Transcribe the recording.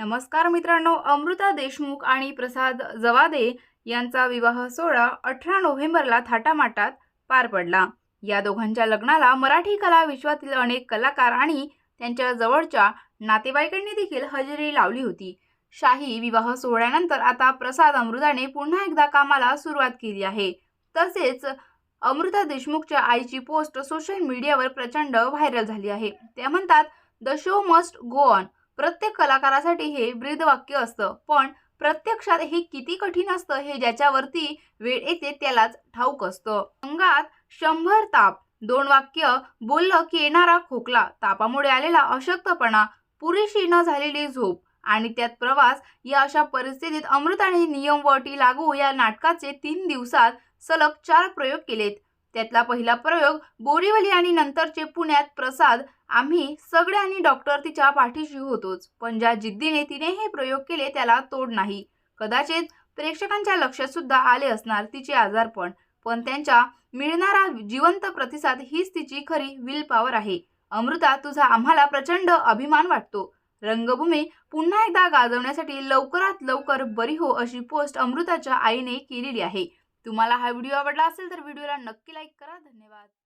नमस्कार मित्रांनो अमृता देशमुख आणि प्रसाद जवादे यांचा विवाह सोहळा अठरा नोव्हेंबरला थाटामाटात पार पडला. या दोघांच्या लग्नाला मराठी कला विश्वातील अनेक कलाकार आणि त्यांच्या जवळच्या नातेवाईकांनी देखील हजेरी लावली होती. शाही विवाह सोहळ्यानंतर आता प्रसाद अमृताने पुन्हा एकदा कामाला सुरुवात केली आहे. तसेच अमृता देशमुखच्या आईची पोस्ट सोशल मीडियावर प्रचंड व्हायरल झाली आहे. त्या म्हणतात the show must go on. प्रत्येक कलाकारासाठी हे ब्रीदवाक्य असतं. पण प्रत्यक्षात हे किती कठीण असतं हे ज्याच्यावरती वेळ येते त्यालाच ठाऊक असतं. अंगात शंभर ताप दोन वाक्य बोललं की येणारा खोकला तापामुळे आलेला अशक्तपणा पुरेशी न झालेली झोप आणि त्यात प्रवास या अशा परिस्थितीत अमृताने नियम वटी अटी लागू या नाटकाचे तीन दिवसात सलग चार प्रयोग केलेत. त्यातला पहिला प्रयोग बोरिवली आणि नंतरचे पुण्यात प्रसाद आम्ही सगळ्यांनी डॉक्टर तिच्या पाठीशी होतोच पण ज्या जिद्दीने तिने हे प्रयोग केले त्याला तोड नाही. कदाचित प्रेक्षकांच्या लक्षात सुद्धा आले असणार तिचे आजारपण पण त्यांच्या मिळणारा जिवंत प्रतिसाद हीच तिची खरी विल पॉवर आहे. अमृता तुझा आम्हाला प्रचंड अभिमान वाटतो. रंगभूमी पुन्हा एकदा गाजवण्यासाठी लवकरात लवकर बरी हो अशी पोस्ट अमृताच्या आईने केलेली आहे. तुम्हाला हा व्हिडिओ आवडला असेल तर व्हिडिओला नक्की लाईक करा. धन्यवाद.